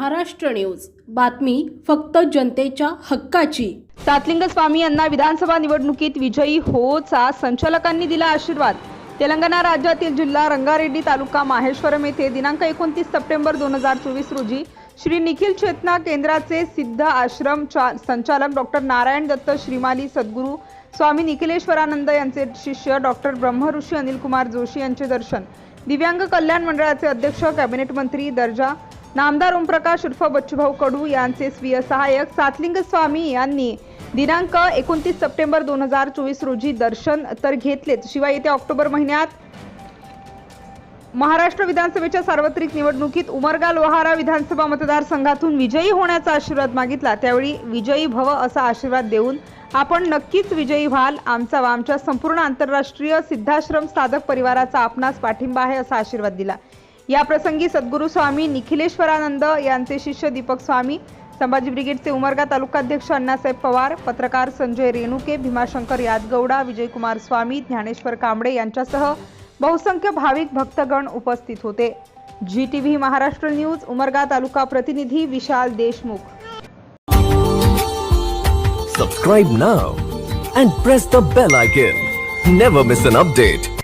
Maharashtra news. बातमी फक्त जनतेच्या हक्काची. सातलिंग स्वामी यांना विधानसभा निवडणुकीत विजयी होचा संचालकांनी दिला आशीर्वाद. तेलंगणा राज्यातील जिल्हा रंगारेड्डी तालुका माहेश्वरम येथे दिनांक एकोणतीस सप्टेंबर दोन हजार चोवीस रोजी श्री निखिल चेतना केंद्राचे सिद्ध आश्रम चा- संचालक डॉक्टर नारायण दत्त श्रीमाली सद्गुरू स्वामी निखिलेश्वरानंद यांचे शिष्य डॉक्टर ब्रह्मऋषी अनिल कुमार जोशी यांचे दर्शन. दिव्यांग कल्याण मंडळाचे अध्यक्ष कॅबिनेट मंत्री दर्जा नामदार ओमप्रकाश उर्फ बच्चूभाऊ कडू यांचे स्वीय सहाय्यक सातलिंग स्वामी यांनी दिनांक एकोणतीस सप्टेंबर दोन हजार चोवीस रोजी दर्शन तर घेतलेत. शिवाय येत्या ऑक्टोबर महिन्यात महाराष्ट्र विधानसभेच्या सार्वत्रिक निवडणुकीत उमरगा लोहारा विधानसभा मतदारसंघातून विजयी होण्याचा आशीर्वाद मागितला. त्यावेळी विजयी भव असा आशीर्वाद देऊन आपण नक्कीच विजयी व्हाल. आमचा व आमच्या संपूर्ण आंतरराष्ट्रीय सिद्धाश्रम साधक परिवाराचा आपणास पाठिंबा आहे असा आशीर्वाद दिला. या प्रसंगी सद्गुरू स्वामी निखिलेश्वरानंद यांचे शिष्य दीपक स्वामी संभाजी ब्रिगेडचे उमरगा तालुकाध्यक्ष अण्णासाहेब पवार पत्रकार संजय रेणुके भीमाशंकर यादगौडा विजयकुमार स्वामी ज्ञानेश्वर कांबळे यांच्यासह बहुसंख्य भाविक भक्तगण उपस्थित होते G T V Maharashtra News Umarga taluka प्रतिनिधी Vishal Deshmukh Subscribe now and press the bell icon. Never miss an update.